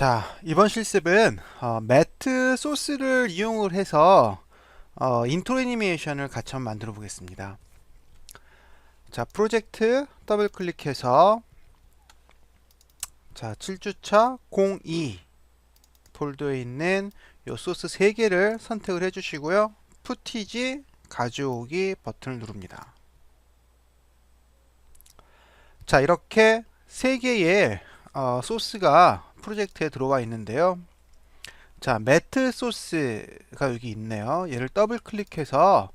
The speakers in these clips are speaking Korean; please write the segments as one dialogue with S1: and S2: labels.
S1: 자, 이번 실습은 어, 매트 소스를 이용을 해서 어, 인트로 애니메이션을 같이 한번 만들어 보겠습니다. 자, 프로젝트 더블 클릭해서 자, 7주차 02 폴더에 있는 요 소스 3개를 선택을 해 주시고요. 푸티지 가져오기 버튼을 누릅니다. 자, 이렇게 3개의 어, 소스가 프로젝트에 들어와 있는데요. 자, 매트 소스가 여기 있네요. 얘를 더블 클릭해서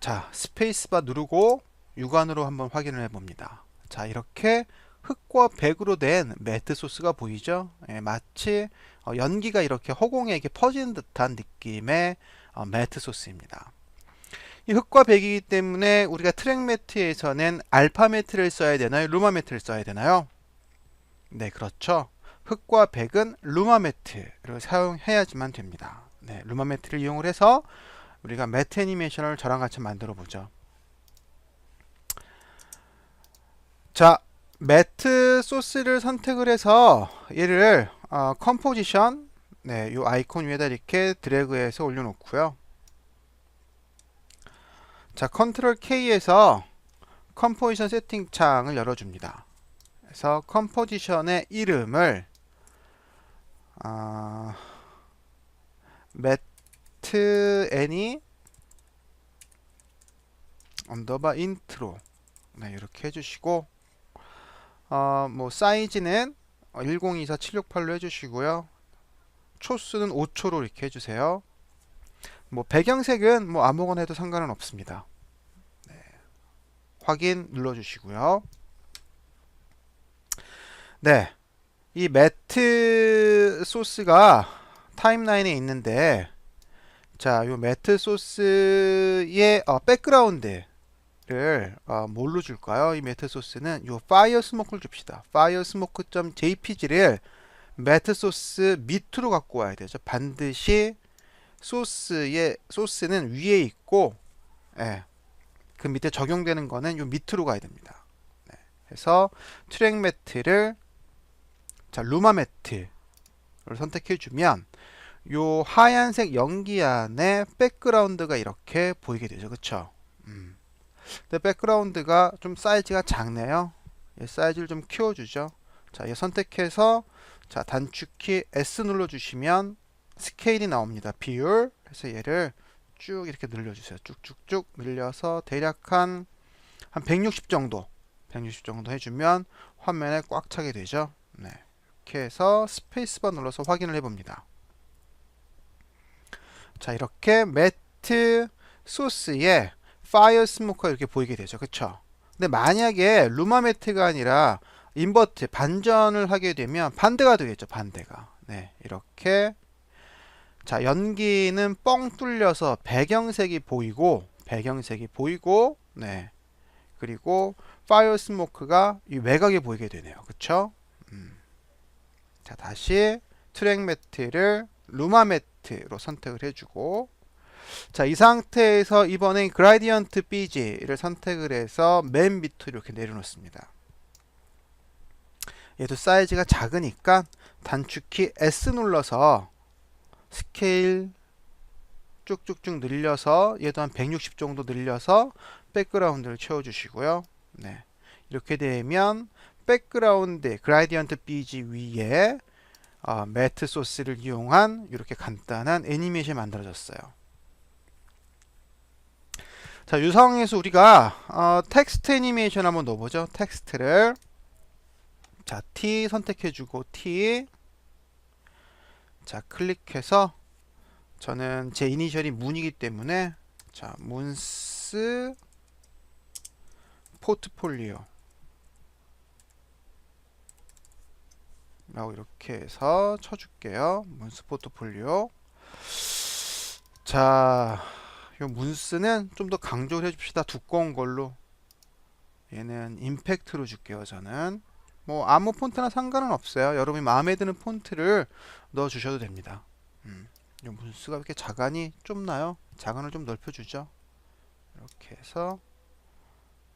S1: 자, 스페이스바 누르고 육안으로 한번 확인을 해 봅니다. 자, 이렇게 흙과 백으로 된 매트 소스가 보이죠? 예, 마치 어, 연기가 이렇게 허공에게 퍼지는 듯한 느낌의 어, 매트 소스입니다. 이 흙과 백이기 때문에 우리가 트랙 매트에서는 알파 매트를 써야 되나요? 루마 매트를 써야 되나요? 네, 그렇죠. 흙과 백은 루마 매트를 사용해야지만 됩니다. 네, 루마 매트를 이용을 해서 우리가 매트 애니메이션을 저랑 같이 만들어 보죠. 자, 매트 소스를 선택을 해서 얘를 어, 컴포지션 네, 이 아이콘 위에다 이렇게 드래그해서 올려놓고요. 자, 컨트롤 K에서 컴포지션 세팅 창을 열어줍니다. 그래서 컴포지션의 이름을 아, 매트 애니 언더바 인트로 네, 이렇게 해주시고 어, 뭐 사이즈는 1024 768로 해주시고요. 초수는 5초로 이렇게 해주세요. 뭐 배경색은 뭐 아무거나 해도 상관은 없습니다. 네. 확인 눌러주시고요. 네, 이 매트 소스가 타임라인에 있는데 자, 요 매트 소스의 어, 백그라운드를 어, 뭘로 줄까요? 이 매트 소스는 요 파이어 스모크를 줍시다. 파이어 스모크.jpg를 매트 소스 밑으로 갖고 와야 되죠. 반드시 소스의 소스는 위에 있고 예, 그 밑에 적용되는 거는 요 밑으로 가야 됩니다. 네, 그래서 트랙 매트를 자, 루마 매트를 선택해 주면 요 하얀색 연기 안에 백그라운드가 이렇게 보이게 되죠. 그쵸? 음. 근데 백그라운드가 좀 사이즈가 작네요. 얘 사이즈를 좀 키워주죠. 자, 얘 선택해서 자, 단축키 S 눌러주시면 스케일이 나옵니다. 비율. 그래서 얘를 쭉 이렇게 늘려주세요. 쭉쭉쭉 늘려서 대략 한, 한 160 정도, 160 정도 해주면 화면에 꽉 차게 되죠. 네. 이렇게 해서 스페이스바 눌러서 확인을 해봅니다. 자 이렇게 매트 소스에 파이어 스모커가 이렇게 보이게 되죠. 그쵸? 근데 만약에 루마 매트가 아니라 인버트 반전을 하게 되면 반대가 되겠죠. 반대가. 네, 이렇게 자 연기는 뻥 뚫려서 배경색이 보이고 배경색이 보이고 네 그리고 파이어 스모크가 이 외곽에 보이게 되네요. 그쵸? 음. 자 다시 트랙 매트를 루마 매트로 선택을 해주고 자 이 상태에서 이번엔 그라디언트 BG를 선택을 해서 맨 밑으로 이렇게 내려놓습니다. 얘도 사이즈가 작으니까 단축키 S 눌러서 스케일 쭉쭉쭉 늘려서 얘도 한 160 정도 늘려서 백그라운드를 채워주시고요. 네. 이렇게 되면 백그라운드 그라디언트 BG 위에 어, 매트 소스를 이용한 이렇게 간단한 애니메이션이 만들어졌어요. 자, 이 상황에서 우리가 어, 텍스트 애니메이션 한번 넣어보죠. 텍스트를 자, T 선택해주고 T 자, 클릭해서 저는 제 이니셜이 문이기 때문에 자, 문스 포트폴리오 라고 이렇게 해서 쳐줄게요. 문스 포트폴리오. 자, 이 문스는 좀 더 강조를 해줍시다. 두꺼운 걸로. 얘는 임팩트로 줄게요. 저는. 뭐 아무 폰트나 상관은 없어요. 여러분이 마음에 드는 폰트를 넣어 주셔도 됩니다. 음, 이 문스가 이렇게 자간이 좁나요? 자간을 좀 넓혀주죠. 이렇게 해서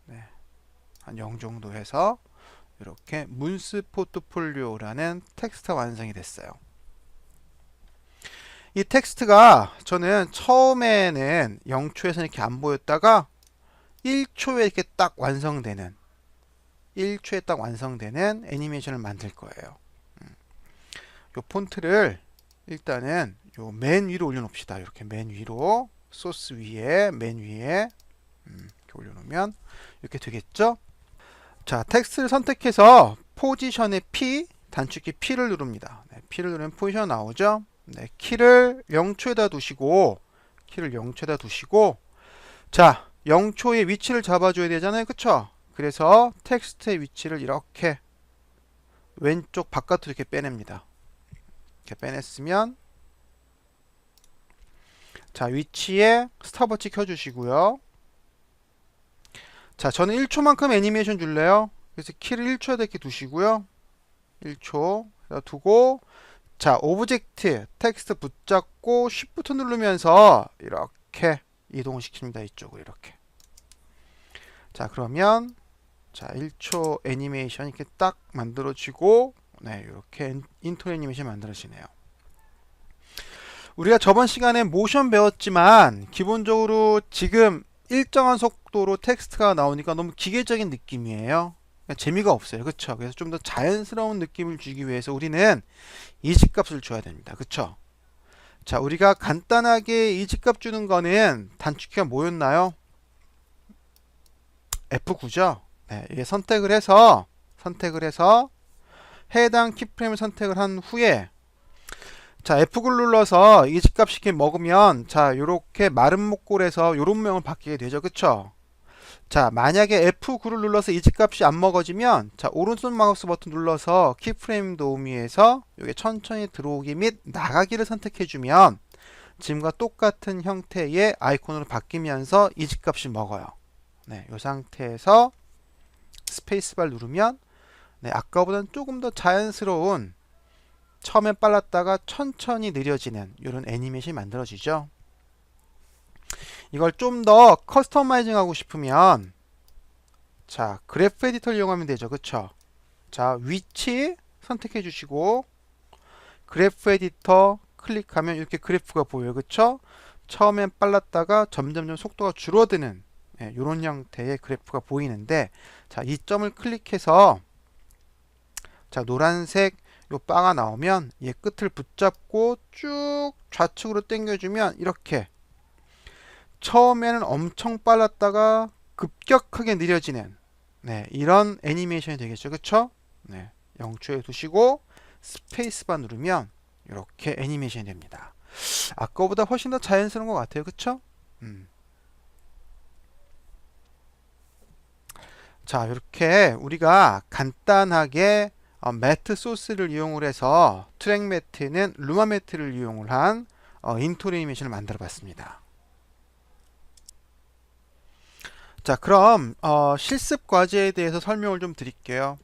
S1: 네, 한 0 정도 해서 이렇게 문스 포트폴리오라는 텍스트가 완성이 됐어요. 이 텍스트가 저는 처음에는 0초에서 이렇게 안 보였다가 1초에 이렇게 딱 완성되는 1초에 딱 완성되는 애니메이션을 만들 거예요. 음. 요 폰트를 일단은 요 맨 위로 올려놓읍시다. 이렇게 맨 위로 소스 위에 맨 위에 음, 이렇게 올려놓으면 이렇게 되겠죠? 자, 텍스트를 선택해서 포지션의 P 단축키 P를 누릅니다. 네, P를 누르면 포지션 나오죠? 네, 키를 0초에다 두시고 키를 0초에다 두시고 자, 0초의 위치를 잡아줘야 되잖아요. 그쵸? 그래서 텍스트의 위치를 이렇게 왼쪽 바깥으로 이렇게 빼냅니다. 이렇게 빼냈으면 자 위치에 스탑워치 켜주시고요. 자 저는 1초만큼 애니메이션 줄래요. 그래서 키를 1초에다 이렇게 두시고요. 1초 두고 자 오브젝트 텍스트 붙잡고 Shift 누르면서 이렇게 이동을 시킵니다. 이쪽으로 이렇게 자 그러면 자 1초 애니메이션 이렇게 딱 만들어지고 네 이렇게 인트로 애니메이션 만들어지네요. 우리가 저번 시간에 모션 배웠지만 기본적으로 지금 일정한 속도로 텍스트가 나오니까 너무 기계적인 느낌이에요. 그러니까 재미가 없어요. 그쵸? 그래서 좀 더 자연스러운 느낌을 주기 위해서 우리는 이직값을 줘야 됩니다. 그쵸? 자, 우리가 간단하게 이직값 주는 거는 단축키가 뭐였나요? F9죠? 네, 이게 선택을 해서 선택을 해서 해당 키프레임을 선택을 한 후에 자 F9를 눌러서 이직값 시키 먹으면 자 요렇게 마른 목골에서 요런 모양을 바뀌게 되죠. 그쵸? 자 만약에 F9를 눌러서 이직값이 안 먹어지면 자 오른손 마우스 버튼 눌러서 키프레임 도우미에서 요게 천천히 들어오기 및 나가기를 선택해 주면 지금과 똑같은 형태의 아이콘으로 바뀌면서 이직값이 먹어요. 네, 이 상태에서 스페이스바를 누르면 네, 아까보다는 조금 더 자연스러운 처음엔 빨랐다가 천천히 느려지는 이런 애니메이션이 만들어지죠. 이걸 좀 더 커스터마이징 하고 싶으면 자 그래프 에디터를 이용하면 되죠. 그쵸? 자 위치 선택해 주시고 그래프 에디터 클릭하면 이렇게 그래프가 보여요. 그쵸? 처음엔 빨랐다가 점점점 속도가 줄어드는 네, 이런 형태의 그래프가 보이는데 자 이 점을 클릭해서 자 노란색 요 바가 나오면 얘 끝을 붙잡고 쭉 좌측으로 당겨주면 이렇게 처음에는 엄청 빨랐다가 급격하게 느려지는 네, 이런 애니메이션이 되겠죠. 그쵸? 네, 0초에 두시고 스페이스바 누르면 이렇게 애니메이션이 됩니다. 아까보다 훨씬 더 자연스러운 것 같아요. 그쵸? 음. 자, 이렇게 우리가 간단하게 어, 매트 소스를 이용을 해서 트랙 매트는 루마 매트를 이용을 한 어, 인트로 애니메이션을 만들어 봤습니다. 자 그럼 어, 실습 과제에 대해서 설명을 좀 드릴게요.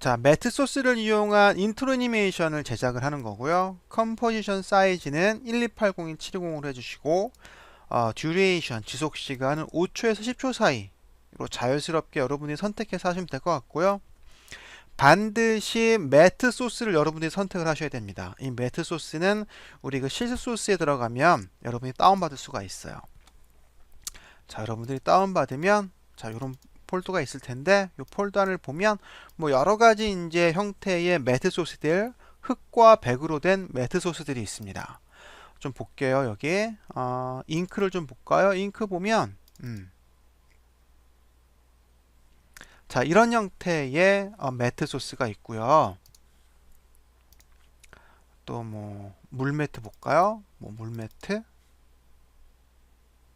S1: 자 매트 소스를 이용한 인트로 애니메이션을 제작을 하는 거고요. 컴포지션 사이즈는 12802 720으로 해주시고 어, 듀레이션 지속 시간은 5초에서 10초 사이로 자연스럽게 여러분이 선택해서 하시면 될 것 같고요. 반드시 매트 소스를 여러분이 선택을 하셔야 됩니다. 이 매트 소스는 우리 그 실습 소스에 들어가면 여러분이 다운받을 수가 있어요. 자, 여러분들이 다운받으면 자, 이런 폴더가 있을 텐데 이 폴더 안을 보면 뭐 여러 가지 이제 형태의 매트 소스들 흙과 백으로 된 매트 소스들이 있습니다. 좀 볼게요. 여기 어, 잉크를 좀 볼까요? 잉크 보면 음, 자, 이런 형태의 어, 매트 소스가 있고요. 또 뭐 물매트 볼까요? 뭐 물매트.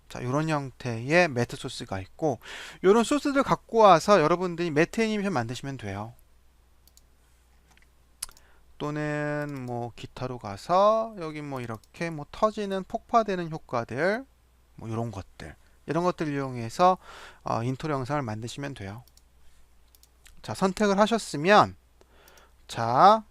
S1: 자, 이런 형태의 매트 소스가 있고 이런 소스들 갖고 와서 여러분들이 매트 애니메이션 만드시면 돼요. 또는 뭐 기타로 가서 여기 뭐 이렇게 뭐 터지는 폭파되는 효과들 뭐 이런 것들 이런 것들 이용해서 어, 인트로 영상을 만드시면 돼요. 자, 선택을 하셨으면 자,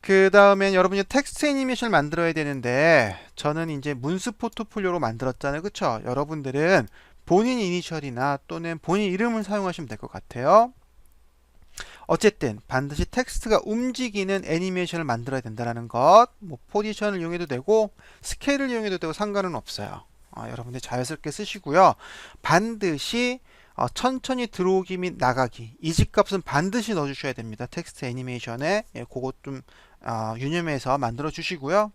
S1: 그 다음엔 여러분이 텍스트 애니메이션을 만들어야 되는데 저는 이제 문스 포트폴리오로 만들었잖아요. 그쵸? 여러분들은 본인 이니셜이나 또는 본인 이름을 사용하시면 될 것 같아요. 어쨌든 반드시 텍스트가 움직이는 애니메이션을 만들어야 된다는 것. 뭐 포지션을 이용해도 되고 스케일을 이용해도 되고 상관은 없어요. 어, 여러분들 자연스럽게 쓰시고요. 반드시 어, 천천히 들어오기 및 나가기 이 집값은 반드시 넣어주셔야 됩니다. 텍스트 애니메이션에 예, 그것 좀 어, 유념해서 만들어 주시고요.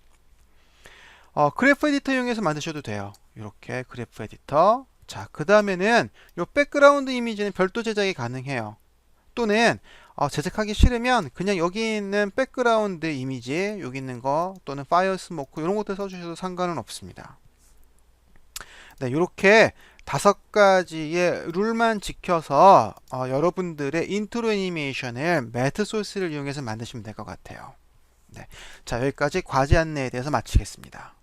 S1: 어, 그래프 에디터 이용해서 만드셔도 돼요. 이렇게 그래프 에디터. 자, 그 다음에는 요 백그라운드 이미지는 별도 제작이 가능해요. 또는 어, 제작하기 싫으면 그냥 여기 있는 백그라운드 이미지 여기 있는 거 또는 파이어 스모크 이런 것들 써주셔도 상관은 없습니다. 네, 이렇게 다섯 가지의 룰만 지켜서 어, 여러분들의 인트로 애니메이션을 매트 소스를 이용해서 만드시면 될 것 같아요. 네, 자 여기까지 과제 안내에 대해서 마치겠습니다.